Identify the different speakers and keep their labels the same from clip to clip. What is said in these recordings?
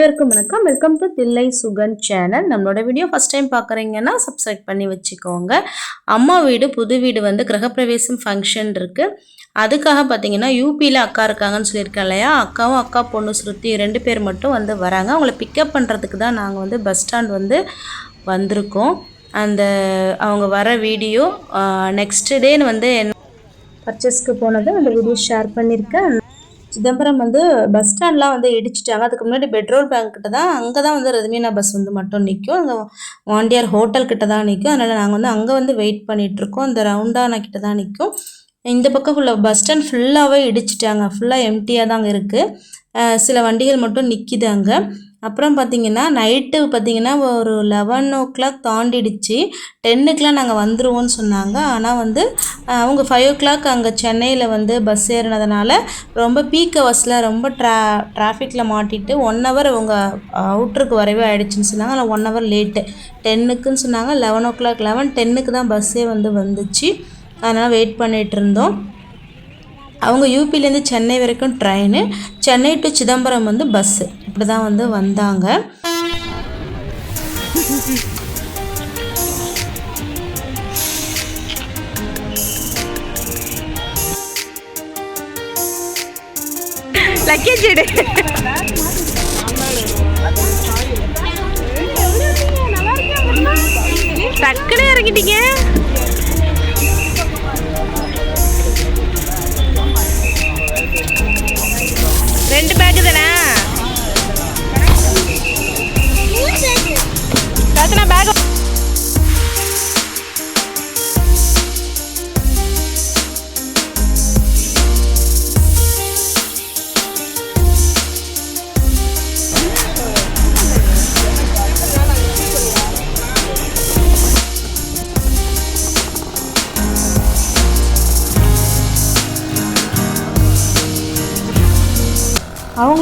Speaker 1: அனைவருக்கும் வணக்கம். Welcome to Thillai Sugan channel நம்மளோட வீடியோ ஃபஸ்ட் டைம் பார்க்குறீங்கன்னா சப்ஸ்கிரைப் பண்ணி வச்சுக்கோங்க. அம்மா வீடு புது வீடு வந்து கிரகப்பிரவேசம் ஃபங்க்ஷன் இருக்குது அதுக்காக பார்த்தீங்கன்னா யூபியில் அக்கா இருக்காங்கன்னு சொல்லியிருக்கேன் இல்லையா? அக்காவும் அக்கா பொண்ணு ஸ்ருதி ரெண்டு பேர் மட்டும் வந்து வராங்க. அவங்கள பிக்கப் பண்ணுறதுக்கு தான் நாங்கள் வந்து பஸ் ஸ்டாண்ட் வந்து வந்திருக்கோம். அந்த அவங்க வர வீடியோ நெக்ஸ்ட் டேன்னு வந்து பர்ச்சேஸ்க்கு போனது அந்த வீடியோ ஷேர் பண்ணியிருக்கேன். சிதம்பரம் வந்து பஸ் ஸ்டாண்ட்லாம் வந்து இடிச்சிட்டாங்க. அதுக்கு முன்னாடி பெட்ரோல் பேங்க் கிட்ட தான் அங்கே தான் வந்து ரத்மீனா பஸ் வந்து மட்டும் நிற்கும் அந்த வாண்டியார் ஹோட்டல் கிட்ட தான் நிற்கும் அதனால் நாங்கள் வந்து அங்கே வந்து வெயிட் பண்ணிகிட்ருக்கோம் அந்த ரவுண்டானா கிட்ட தான் நிற்கும் இந்த பக்கம் ஃபுல்லாக பஸ் ஸ்டாண்ட் ஃபுல்லாகவே இடிச்சிட்டாங்க. ஃபுல்லாக எம்டியாக தாங்க இருக்குது சில வண்டிகள் மட்டும் நிற்கிது அங்கே. அப்புறம் பார்த்தீங்கன்னா நைட்டு பார்த்தீங்கன்னா ஒரு லெவன் ஓ கிளாக் தாண்டிடுச்சு டென்னுக்கெலாம் நாங்கள் வந்துடுவோம்னு சொன்னாங்க. ஆனால் வந்து அவங்க ஃபைவ் ஓ கிளாக் அங்கே சென்னையில் வந்து பஸ் ஏறினதுனால ரொம்ப பீக் ஹவர்ஸில் ரொம்ப ட்ரா டிராஃபிக்கில் மாட்டிட்டு ஒன் ஹவர் அவங்க அவுட்ருக்கு வரவே ஆகிடுச்சின்னு சொன்னாங்க. ஆனால் ஒன் ஹவர் லேட்டு டென்னுக்குன்னு சொன்னாங்க. லெவன் ஓ கிளாக் லெவன் டென்னுக்கு தான் பஸ்ஸே வந்து வந்துச்சு. அதனால் வெயிட் பண்ணிகிட்டு இருந்தோம். அவங்க யூபிலேருந்து சென்னை வரைக்கும் ட்ரெயின் சென்னை டு சிதம்பரம் வந்து பஸ்ஸு இப்படி தான் வந்து வந்தாங்க.
Speaker 2: லக்கேஜ் எடு இறங்கிட்டீங்க.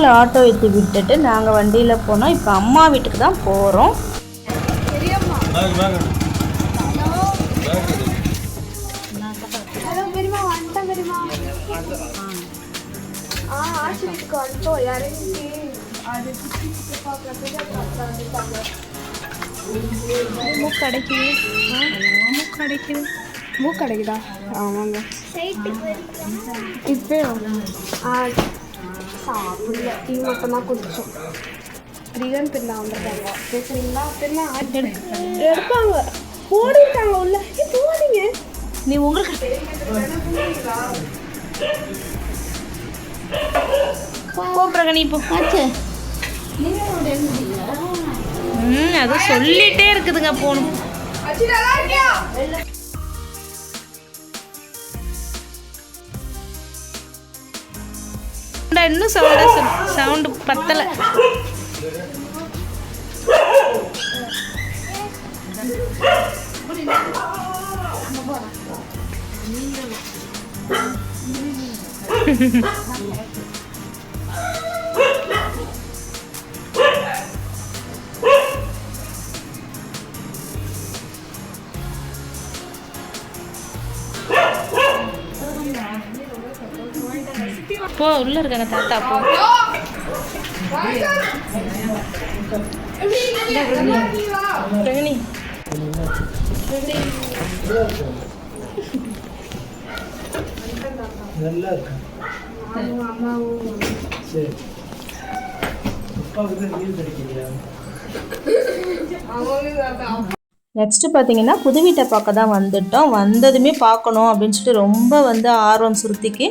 Speaker 1: அவங்கள ஆட்டோ ஏற்றி விட்டுட்டு நாங்கள் வண்டியில் போனோம். இப்போ அம்மா வீட்டுக்கு தான் போகிறோம்
Speaker 3: ஹலோ பெரியமா வந்துட்டேன் பெரியமா ஆ ஆஷி வீட்டுக்கு வந்துட்டோம். இறங்கி அது சுற்றி சுற்றி பார்க்கறதுக்கு அப்புறம் வந்துட்டாங்க
Speaker 2: மூக்கு கிடைக்குது மூக்கு கிடைக்குது
Speaker 3: மூக்கு கிடைக்குதா ஆமாங்க இப்போ ஆ சாப்பிடல டீ மட்டும்தான் குடிச்சோம் ரிகன் பின்னா வந்துருக்காங்க பேசுறீங்களா பின்னா எடுப்பாங்க ஓடிட்டாங்க உள்ள போனீங்க
Speaker 1: நீ உங்களுக்கு போ இப்போ ஆச்சு ம் அது சொல்லிட்டே இருக்குதுங்க போகணும் இன்னும் சவுண்டா சவுண்டு பத்தலை. போ உள்ள இருக்காங்க தாத்தா போ.
Speaker 4: நல்லா இருக்கு? சரி. அப்பாவுக்கு தான் லீவ் கிடைக்கலையா?
Speaker 1: நெக்ஸ்ட்டு பார்த்தீங்கன்னா புது வீட்டை பார்க்க தான் வந்துட்டோம். வந்ததுமே பார்க்கணும் அப்படின்னு சொல்லிட்டு ரொம்ப வந்து ஆர்வம் சுருத்திக்கு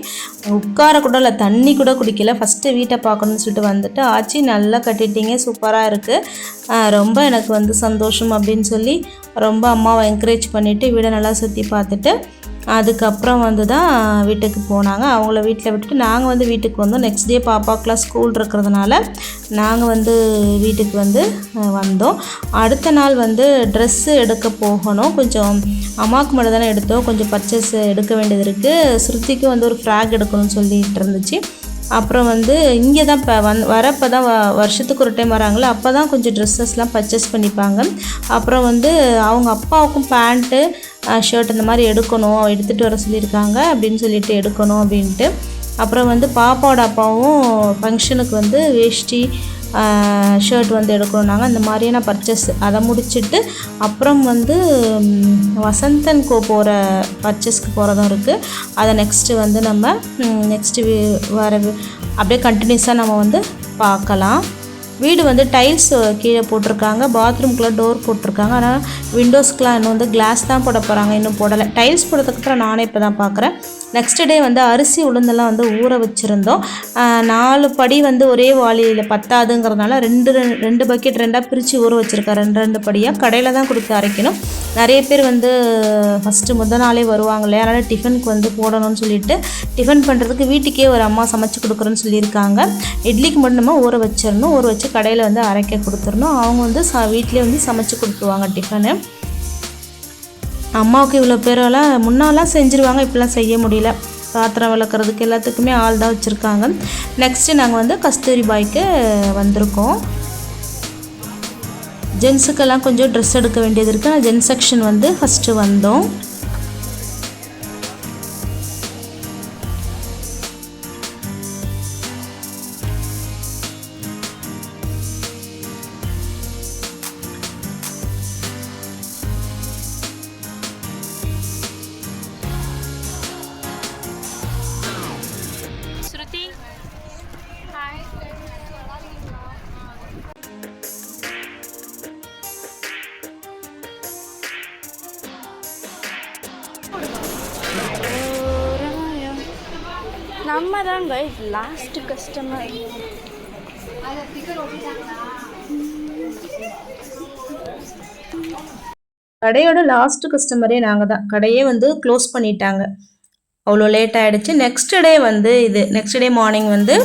Speaker 1: உட்கார கூட இல்லை தண்ணி கூட குடிக்கல. ஃபஸ்ட்டு வீட்டை பார்க்கணும்னு சொல்லிட்டு வந்துட்டு ஆச்சி நல்லா கட்டிட்டீங்க சூப்பராக இருக்குது ரொம்ப எனக்கு வந்து சந்தோஷம் அப்படின்னு சொல்லி ரொம்ப அம்மாவை என்கரேஜ் பண்ணிவிட்டு வீடை நல்லா சுற்றி பார்த்துட்டு அதுக்கப்புறம் வந்து தான் வீட்டுக்கு போனாங்க. அவங்கள வீட்டில் விட்டுட்டு நாங்கள் வந்து வீட்டுக்கு வந்தோம். நெக்ஸ்ட் டே பாப்பாக்கெலாம் ஸ்கூல் இருக்கிறதுனால நாங்கள் வந்து வீட்டுக்கு வந்து வந்தோம். அடுத்த நாள் வந்து ட்ரெஸ்ஸு எடுக்க போகணும். கொஞ்சம் அம்மாவுக்கு மட்டும் தானே எடுத்தோம். கொஞ்சம் பர்ச்சேஸ் எடுக்க வேண்டியது இருக்குது ஸ்ருதிக்கு வந்து ஒரு ஃப்ராக் எடுக்கணும்னு சொல்லிட்டு இருந்துச்சு. அப்புறம் வந்து இங்கே தான் இப்போ வந் வரப்போ தான் வ வருஷத்துக்கு ஒரு டைம் வராங்களே அப்போ தான் கொஞ்சம் ட்ரெஸ்ஸஸ்லாம் பர்ச்சேஸ் பண்ணிப்பாங்க. அப்புறம் வந்து அவங்க அப்பாவுக்கும் பேண்ட்டு ஷர்ட் இந்த மாதிரி எடுக்கணும் எடுத்துகிட்டு வர சொல்லியிருக்காங்க அப்படின்னு சொல்லிட்டு எடுக்கணும் அப்படின்ட்டு. அப்புறம் வந்து பாப்பாவோட அப்பாவும் ஃபங்க்ஷனுக்கு வந்து வேஷ்டி ஷர்ட் வந்து எடுக்கணுன்னாங்க இந்த மாதிரியான பர்ச்சேஸ் அதை முடிச்சுட்டு அப்புறம் வந்து ம், வசந்தன் கோ போகிற பர்ச்சேஸ்க்கு போகிறதும் இருக்குது அதை நெக்ஸ்ட்டு வந்து நம்ம நெக்ஸ்ட்டு வர அப்படியே கண்டினியூஸாக நம்ம வந்து பார்க்கலாம். வீடு வந்து டைல்ஸ் கீழே போட்டிருக்காங்க. பாத்ரூம்குள்ளே டோர் போட்டிருக்காங்க. ஆனால் விண்டோஸ்க்குலாம் இன்னும் வந்து கிளாஸ் தான் போட போகிறாங்க இன்னும் போடலை. டைல்ஸ் போட்டதுக்கப்புறம் நானே இப்போ தான் பார்க்குறேன் நெக்ஸ்ட் டே வந்து அரிசி உளுந்தெல்லாம் வந்து ஊற வச்சுருந்தோம். நாலு படி வந்து ஒரே வாளியில் பத்தாதுங்கிறதுனால ரெண்டு ரெண்டு- ரெண்டு பக்கெட் ரெண்டாக பிரித்து ஊற வச்சுருக்கேன். ரெண்டு ரெண்டு படியாக கடையில் தான் கொடுத்து அரைக்கணும். நிறைய பேர் வந்து ஃபஸ்ட்டு முத நாளே வருவாங்களே அதனால் டிஃபனுக்கு வந்து போடணும்னு சொல்லிட்டு டிஃபன் பண்ணுறதுக்கு வீட்டுக்கே ஒரு அம்மா சமைச்சு கொடுக்குறோன்னு சொல்லியிருக்காங்க. இட்லிக்கு மட்டும் நம்ம ஊற வச்சிடணும். ஊற வச்சு கடையில் வந்து அரைக்க கொடுத்துடணும். அவங்க வந்து ச வீட்டிலே வந்து சமைச்சு கொடுத்துருவாங்க டிஃபனு அம்மாவுக்கு இவ்வளோ பேரெல்லாம் முன்னாலாம் செஞ்சுருவாங்க இப்படிலாம் செய்ய முடியல. பாத்திரம் விளக்குறதுக்கு எல்லாத்துக்குமே ஆள் தான் வச்சுருக்காங்க. நெக்ஸ்ட்டு நாங்கள் வந்து கஸ்தூரி பாய்க்கு வந்திருக்கோம். ஜென்ஸுக்கெல்லாம் கொஞ்சம் ட்ரெஸ் எடுக்க வேண்டியது இருக்குது நான் ஜென்ஸ் செக்ஷன் வந்து ஃபஸ்ட்டு வந்தோம்.
Speaker 3: நம்ம தாங்க லாஸ்ட் கஸ்டமர்
Speaker 1: கடையோட லாஸ்ட் கஸ்டமரே நாங்கள் தான். கடையே வந்து க்ளோஸ் பண்ணிட்டாங்க. அவ்வளோ லேட் ஆகிடுச்சு நெக்ஸ்ட் டே வந்து இது. நெக்ஸ்ட் டே மார்னிங் வந்து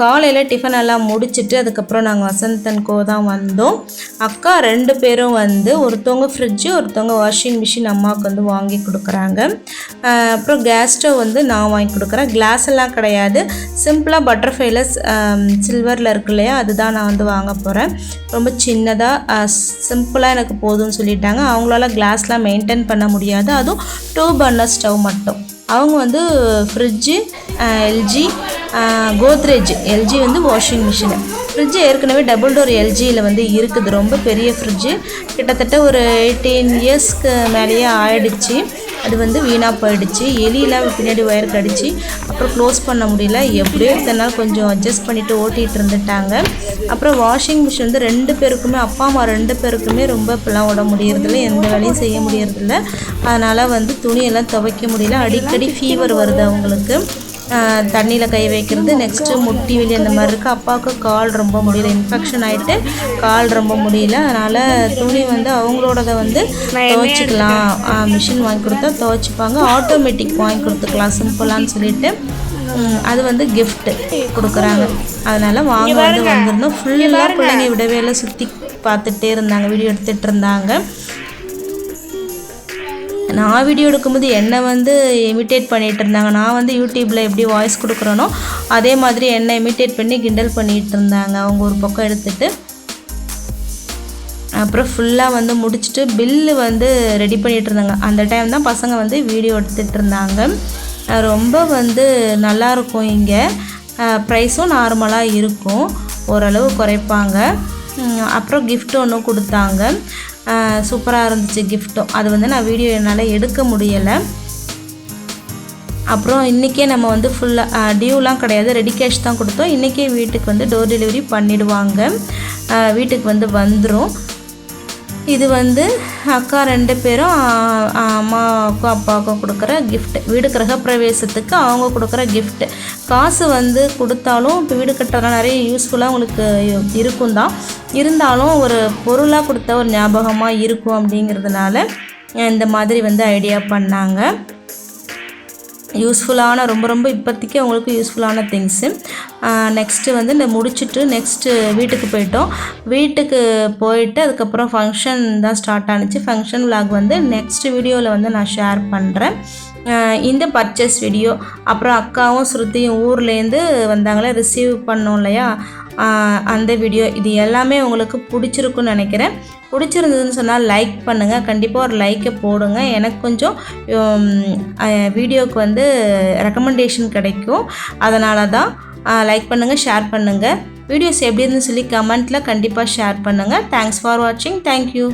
Speaker 1: காலையில் டிஃபன் எல்லாம் முடிச்சுட்டு அதுக்கப்புறம் நாங்கள் வசந்தன் கோ தான் வந்தோம். அக்கா ரெண்டு பேரும் வந்து ஒருத்தவங்க ஃப்ரிட்ஜு ஒருத்தவங்க வாஷிங் மிஷின் அம்மாவுக்கு வந்து வாங்கி கொடுக்குறாங்க. அப்புறம் கேஸ் ஸ்டவ் வந்து நான் வாங்கி கொடுக்குறேன். கிளாஸ் எல்லாம் கிடையாது. சிம்பிளாக பட்டர்ஃப்ளைல சில்வரில் இருக்கு இல்லையா அதுதான் நான் வந்து வாங்க போகிறேன் ரொம்ப சின்னதாக சிம்பிளாக எனக்கு போதும்னு சொல்லிட்டாங்க. அவங்களால கிளாஸ்லாம் மெயின்டைன் பண்ண முடியாது. அதுவும் டூ பர்னர் ஸ்டவ் மட்டும். அவங்க வந்து ஃப்ரிட்ஜு எல்ஜி கோத்ரேஜ் எல்ஜி வந்து வாஷிங் மிஷினு ஃப்ரிட்ஜு ஏற்கனவே டபுள் டோர் எல்ஜியில் வந்து இருக்குது. ரொம்ப பெரிய ஃப்ரிட்ஜு கிட்டத்தட்ட ஒரு எயிட்டீன் இயர்ஸ்க்கு மேலேயே ஆயிடுச்சு. அது வந்து வீணாக போயிடுச்சு. எலியெலாம் பின்னாடி ஒயர் கடிச்சு அப்புறம் க்ளோஸ் பண்ண முடியல. எப்படியோ இத்தனை நாள் கொஞ்சம் அட்ஜஸ்ட் பண்ணிவிட்டு ஓட்டிகிட்டு இருந்துட்டாங்க. அப்புறம் வாஷிங் மிஷின் வந்து ரெண்டு பேருக்குமே அப்பா அம்மா ரெண்டு பேருக்குமே ரொம்ப இப்போலாம் விட முடியறதில்ல. எந்த வேலையும் செய்ய முடியறதில்ல. அதனால் வந்து துணியெல்லாம் துவைக்க முடியல. அடிக்கடி ஃபீவர் வருது அவங்களுக்கு. தண்ணியில் கை வைக்கிறது நெக்ஸ்ட்டு முட்டி வலி அந்த மாதிரி இருக்குது அப்பாவுக்கு கால் ரொம்ப முடியல. இன்ஃபெக்ஷன் ஆகிட்டு கால் ரொம்ப முடியல. அதனால் துணி வந்து அவங்களோடத வந்து துவைச்சிக்கலாம். மிஷின் வாங்கி கொடுத்தா துவைச்சிப்பாங்க. ஆட்டோமேட்டிக் வாங்கி கொடுத்துக்கலாம். சிம்பிளான்னு சொல்லிட்டு. அது வந்து gift கொடுக்குறாங்க. அதனால் வாங்க வந்து வந்திருந்தோம் ஃபுல்லாக பிள்ளைங்க விடவே இல்லை. சுற்றி பார்த்துட்டே இருந்தாங்க. வீடியோ எடுத்துகிட்டு இருந்தாங்க. நான் வீடியோ எடுக்கும்போது என்னை வந்து இமிட்டேட் பண்ணிகிட்டு இருந்தாங்க? நான் வந்து யூடியூப்பில் எப்படி வாய்ஸ் கொடுக்குறேனோ அதே மாதிரி என்னை இமிட்டேட் பண்ணி கிண்டல் பண்ணிகிட்டு இருந்தாங்க. அவங்க ஒரு பக்கம் எடுத்துகிட்டு அப்புறம் ஃபுல்லாக வந்து முடிச்சுட்டு பில்லு வந்து ரெடி பண்ணிகிட்டு இருந்தாங்க. அந்த டைம் தான் பசங்க வந்து வீடியோ எடுத்துகிட்டு இருந்தாங்க. ரொம்ப வந்து நல்லாயிருக்கும் இங்கே. ப்ரைஸும் நார்மலாக இருக்கும். ஓரளவு குறைப்பாங்க. அப்புறம் கிஃப்ட் ஒன்று கொடுத்தாங்க. சூப்பராக இருந்துச்சு கிஃப்ட்டும் அது வந்து நான் வீடியோ என்னால் எடுக்க முடியலை. அப்புறம் இன்றைக்கே நம்ம வந்து ஃபுல்லாக டியூலாம் கிடையாது. ரெடி கேஷ் தான் கொடுத்தோம். இன்றைக்கே வீட்டுக்கு வந்து டோர் டெலிவரி பண்ணிவிடுவாங்க வீட்டுக்கு வந்து வந்துடும் இது வந்து அக்கா ரெண்டு பேரும் அம்மாவுக்கும் அப்பாவுக்கும் கொடுக்குற கிஃப்ட் வீடு கிரகப்பிரவேசத்துக்கு அவங்க கொடுக்குற கிஃப்ட் காசு வந்து கொடுத்தாலும் இப்போ வீடு கட்டுறதுலாம் நிறைய யூஸ்ஃபுல்லாக உங்களுக்கு இருக்கும் தான் இருந்தாலும் ஒரு பொருளாக கொடுத்த ஒரு ஞாபகமாக இருக்கும் அப்படிங்கிறதுனால இந்த மாதிரி வந்து ஐடியா பண்ணாங்க. யூஸ்ஃபுல்லான ரொம்ப ரொம்ப இப்போதைக்கு அவங்களுக்கு யூஸ்ஃபுல்லான திங்ஸு நெக்ஸ்ட்டு வந்து இந்த முடிச்சுட்டு நெக்ஸ்ட்டு வீட்டுக்கு போயிட்டோம். வீட்டுக்கு போயிட்டு அதுக்கப்புறம் ஃபங்க்ஷன் தான் ஸ்டார்ட் ஆனுச்சு. ஃபங்க்ஷன் vlog வந்து நெக்ஸ்ட் வீடியோவில் வந்து நான் ஷேர் பண்ணுறேன் இந்த பர்ச்சேஸ் வீடியோ அப்புறம் அக்காவும் ஸ்ருதியும் ஊர்லேருந்து வந்தாங்களே ரிசீவ் பண்ணோம் இல்லையா? அந்த வீடியோ இது எல்லாமே உங்களுக்கு பிடிச்சிருக்குன்னு நினைக்கிறேன். பிடிச்சிருந்ததுன்னு சொன்னால் லைக் பண்ணுங்கள் கண்டிப்பாக ஒரு லைக்கை போடுங்க. எனக்கு கொஞ்சம் வீடியோவுக்கு வந்து ரெக்கமெண்டேஷன் கிடைக்கும். அதனால தான் லைக் பண்ணுங்கள் ஷேர் பண்ணுங்கள் வீடியோஸ் எப்படி இருந்துன்னு சொல்லி கமெண்ட்டில் கண்டிப்பாக ஷேர் பண்ணுங்கள் தேங்க்ஸ் ஃபார் வாட்சிங் தேங்க்யூ